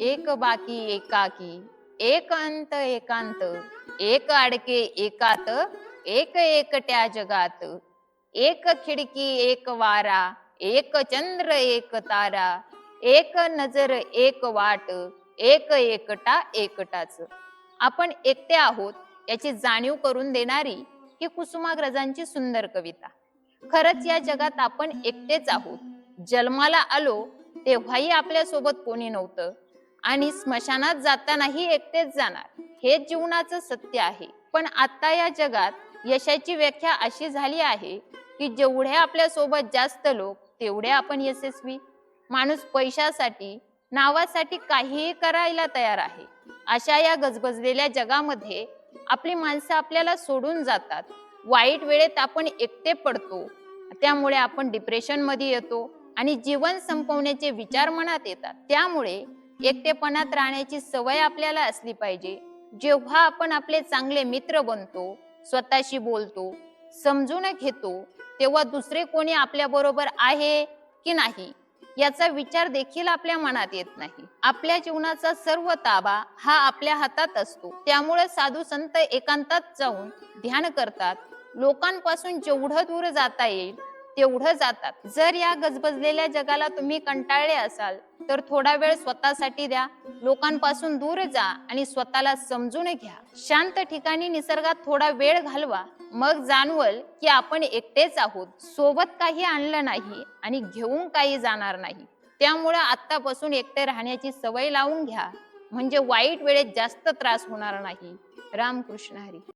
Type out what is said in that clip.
एक बाकी एकाकी. एक अंत एकांत. एक अडके एकात. एक एकट्या जगात. एक खिडकी एक वारा. एक चंद्र एक तारा. एक नजर एक वाट. एक एकटा एकटाच. आपण एकटे आहोत याची जाणीव करून देणारी ही कुसुमाग्रजांची सुंदर कविता. खरंच या जगात आपण एकटेच आहोत. जन्माला आलो तेव्हाही आपल्यासोबत कोणी नव्हतं. आणि स्मशानात जातानाही एकटेच जाणार. हे जीवनाचं सत्य आहे. पण आता या जगात यशाची व्याख्या अशी झाली आहे की जेवढे आपल्यासोबत जास्त लोक तेवढे आपण यशस्वी. माणूस पैशासाठी नावासाठी काहीही करायला तयार आहे. अशा या गजबजलेल्या जगामध्ये आपली माणसं आपल्याला सोडून जातात. वाईट वेळेत आपण एकटे पडतो. त्यामुळे आपण डिप्रेशनमध्ये येतो आणि जीवन संपवण्याचे विचार मनात येतात. त्यामुळे एकटेपणात राहण्याची सवय आपल्याला असली पाहिजे. जेव्हा आपण आपले चांगले मित्र बनतो स्वतःशी बोलतो समजून घेतो तेव्हा दुसरे कोणी आपल्या बरोबर आहे की नाही याचा विचार देखील आपल्या मनात येत नाही. आपल्या जीवनाचा सर्व ताबा हा आपल्या हातात असतो. त्यामुळे साधू संत एकांतात जाऊन ध्यान करतात. लोकांपासून जेवढं दूर जाता येईल तेवढं जातात. जर या गजबजलेल्या जगाला तुम्ही कंटाळले असाल तर थोडा वेळ स्वतःसाठी द्या. लोकांपासून दूर जा आणि स्वतःला समजून घ्या. शांत ठिकाणी निसर्गात थोडा वेळ घालवा. मग जाणवल की आपण एकटेच आहोत. सोबत काही आणलं नाही आणि घेऊन काही जाणार नाही. त्यामुळे आत्तापासून एकटे राहण्याची सवय लावून घ्या. म्हणजे वाईट वेळेत जास्त त्रास होणार नाही. रामकृष्ण हरी.